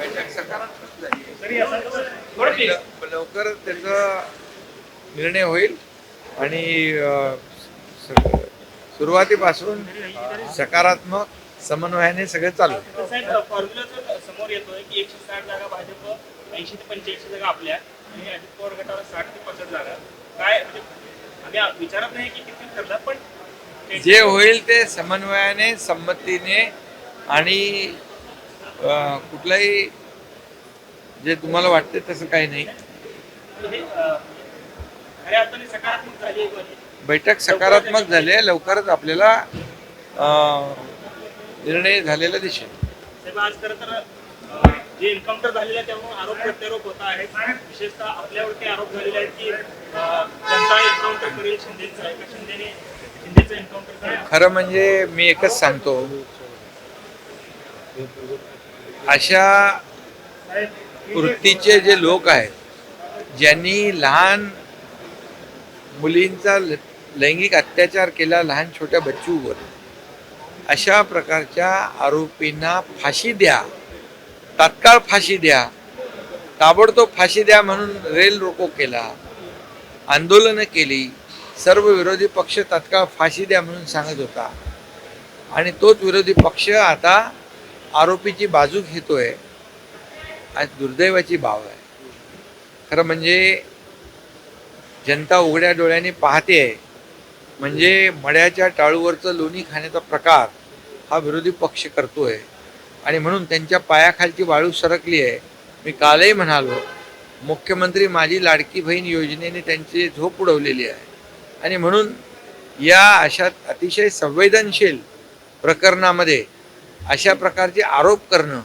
बैठक सकारात्मक झाली लवकर त्याचा निर्णय होईल आणि सुरुवातीपासून सकारात्मक समन्वयाने सगळं चालू समोर येतोय की एकशे साठ जागा भाजप ऐंशी ते पंच्याऐंशी जागा आपल्या आणि अजित पवार गटाला साठ ते पासष्ट जागा. काय म्हणजे आम्ही विचारत नाही की किती ठरलं पण जे होईल ते समन्वयाने संमतीने आणि कुठलाही जे तुम्हाला वाटते तसं काही नाही. आहे. बैठक सकारात्मक झाली आहे. लवकरच आपल्याला निर्णय झालेला दिसेल. जे एन्काउंटर झालेलं आहे त्यावरून आरोप प्रत्यारोप होत आहेत. विशेषतः आपल्यावरती आरोप झालेले आहेत की जनता एन्काउंटर करेल शिंदेचं. आहे का शिंदेने शिंदेचं एन्काउंटर खरं म्हणजे मी एकच सांगतो. अशा वृत्तीचे जे लोक आहेत ज्यांनी लहान मुलींचा लैंगिक अत्याचार केला लहान छोट्या बच्चूवर अशा प्रकारच्या आरोपींना फाशी द्या तात्काळ फाशी द्या ताबडतोब फाशी द्या म्हणून रेल रोको केला आंदोलनं केली सर्व विरोधी पक्ष तात्काळ फाशी द्या म्हणून सांगत होता. आणि तोच विरोधी पक्ष आता आरोपीची बाजू घेतोय आज दुर्दैवाची बाब आहे. खरं म्हणजे जनता उघड्या डोळ्याने पाहते म्हणजे मड्याच्या टाळूवरचं लोणी खाण्याचा प्रकार हा विरोधी पक्ष करतोय. आणि म्हणून त्यांच्या पायाखालची वाळू सरकली आहे मी कालही म्हणालो मुख्यमंत्री माझी लाडकी बहीण योजनेने त्यांची झोप उडवलेली आहे. आणि म्हणून या अशा अतिशय संवेदनशील प्रकरणामध्ये अशा प्रकारचे आरोप करणं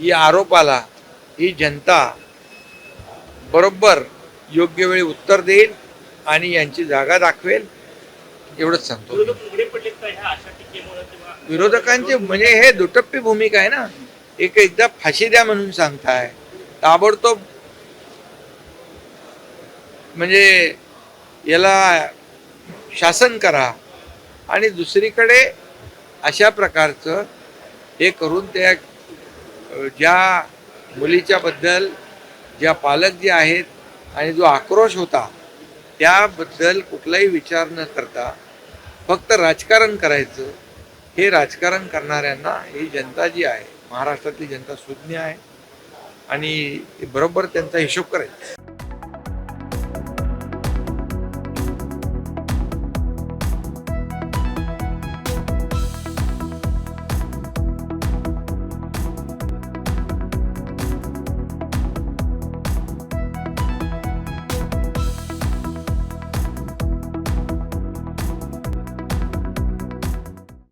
ही आरोपाला ही जनता बरोबर योग्य वेळी उत्तर देईल आणि यांची जागा दाखवेल एवढंच सांगतो. विरोधकांचे म्हणजे हे दुटप्पी भूमिका आहे ना एक एकदा फाशी द्या म्हणून सांगताय. ताबडतोब म्हणजे याला शासन करा. आणि दुसरीकडे अशा प्रकारचं हे करून त्या ज्या मुलीच्या बद्दल ज्या पालक जे आहेत आणि जो आक्रोश होता त्याबद्दल कुठलाही विचार न करता फक्त राजकारण करायचं हे राजकारण करणाऱ्यांना ही जनता जी आहे महाराष्ट्रातली जनता सुज्ञ आहे आणि बरोबर त्यांचा हिशोब करायचा.